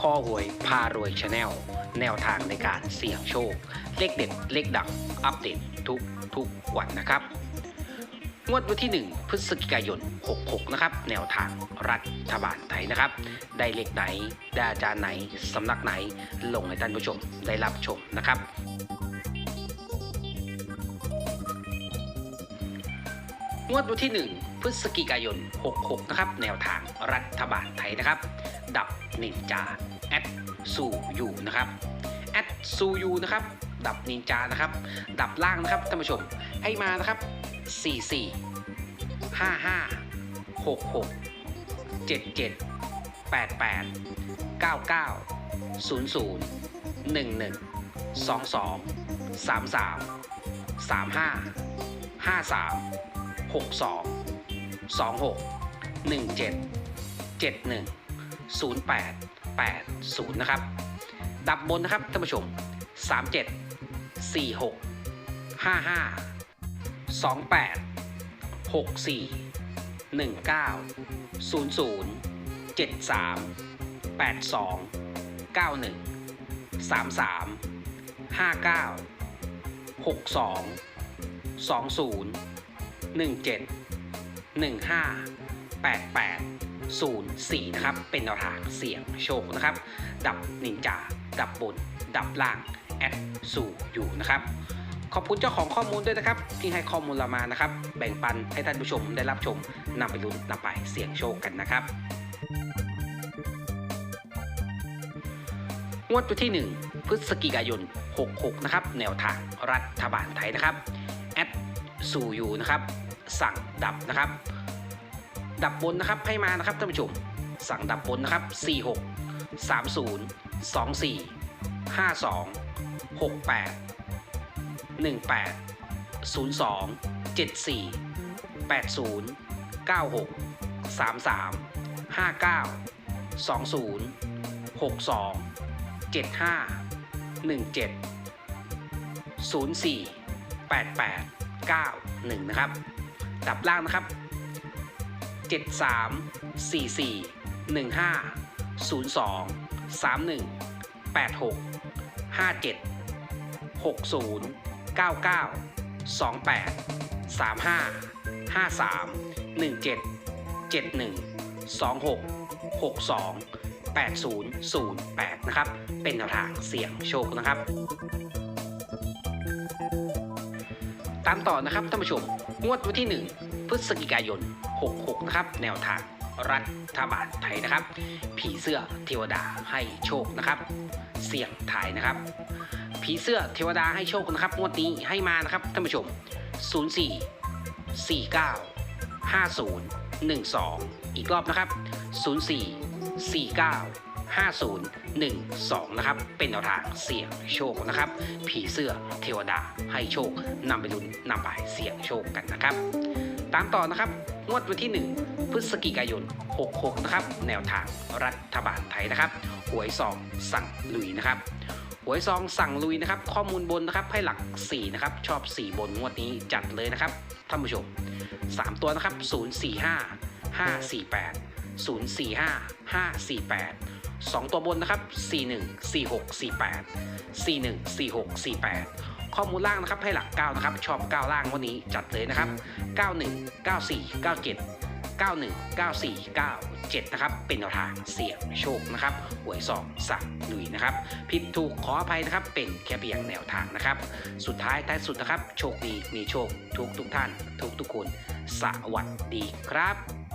ข้อหวยพารวยชาแนลแนวทางในการเสี่ยงโชค เลขเด็ดเลขดังอัปเดตทุกทุกวันนะครับ งวดวันที่ 1 พฤศจิกายน 66 นะครับ แนวทางรัฐบาลไทยนะครับ ได้เลขไหน ได้อาจารย์ไหน สำนักไหน ลงให้ท่านผู้ชมได้รับชมนะครับงวดวันที่1 พฤศจิกายน 66 นะครับ แนวทางรัฐบาลไทยนะครับ ดับนินจาแอดซูยูนะครับแอดซูยูนะครับ ดับนินจานะครับ ดับล่างนะครับท่านผู้ชมให้มานะครับ 44 55 66 77 88 99 00 11 22 33 35 53 62 26 17 71 08 80 นะครับ ดับบนนะครับท่านผู้ชม 37 46 55 28 64 19 00 73 82 91 33 59 62 20 17 15 88 04 นะครับ เป็นแนวทางเสี่ยงโชคนะครับ ดับนินจา ดับบน ดับล่าง แอดสู่อยู่นะครับ ขอบคุณเจ้าของข้อมูลด้วยนะครับ ที่ให้ข้อมูลเรามานะครับ แบ่งปันให้ท่านผู้ชมได้รับชมนำไปลุ้นนำไปเสี่ยงโชคกันนะครับงวดวันที่ 1 พฤศจิกายน 66 นะครับ แนวทางรัฐบาลไทยนะครับ สู่อยู่นะครับ สั่งดับนะครับ ดับบนนะครับให้มานะครับท่านผู้ชม สั่งดับบนนะครับ 46 30 24 52 68 18 02 74 80 96 33 59 20 62 75 17 04 88 91 นะครับ ดับล่างนะครับ 73 44 15 02 31 86 57 60 99 28 35 53 17 71 26 62 8008 นะครับ เป็นแนวทางเสี่ยงโชคนะครับ ตามต่อนะครับท่านผู้ชม งวดวันที่ 1 พฤศจิกายน 66 นะครับ แนวทางรัฐบาลไทยนะครับ ผีเสื้อเทวดาให้โชคนะครับ เสี่ยงทายนะครับ ผีเสื้อเทวดาให้โชคนะครับงวดนี้ให้มานะครับท่านผู้ชม 04 49 50 12 อีกรอบนะครับ 04 49 50 12 นะครับ เป็นแนวทางเสี่ยงโชคนะครับ ผีเสื้อเทวดาให้โชคนำไปลุ้นนำไปเสี่ยงโชคกันนะครับ ตามต่อนะครับ งวดวันที่ 1 พฤศจิกายน 66 นะครับ แนวทางรัฐบาลไทยนะครับ หวยซองสั่งลุยนะครับหวยซองสั่งลุยนะครับ ข้อมูลบนนะครับให้หลัก 4 นะครับ ชอบ 4 บนงวดนี้จัดเลยนะครับท่านผู้ชม 3 ตัวนะครับ 045 548 045 548 2 ตัวบนนะครับ 41 46 48 41 46 48 ข้อมูลล่างนะครับให้หลัก 9 นะครับ ชอบ 9 ล่างวันนี้จัดเลยนะครับ 91 94 97 91 94 97นะครับ เป็นแนวทางเสี่ยงโชคนะครับหวยสองสั่งลุยนะครับ ผิดถูกขออภัยนะครับ เป็นแค่เพียงแนวทางนะครับ สุดท้ายท้ายสุดนะครับ โชคดีมีโชค ทุกทุกท่าน ทุกทุกคน สวัสดีครับ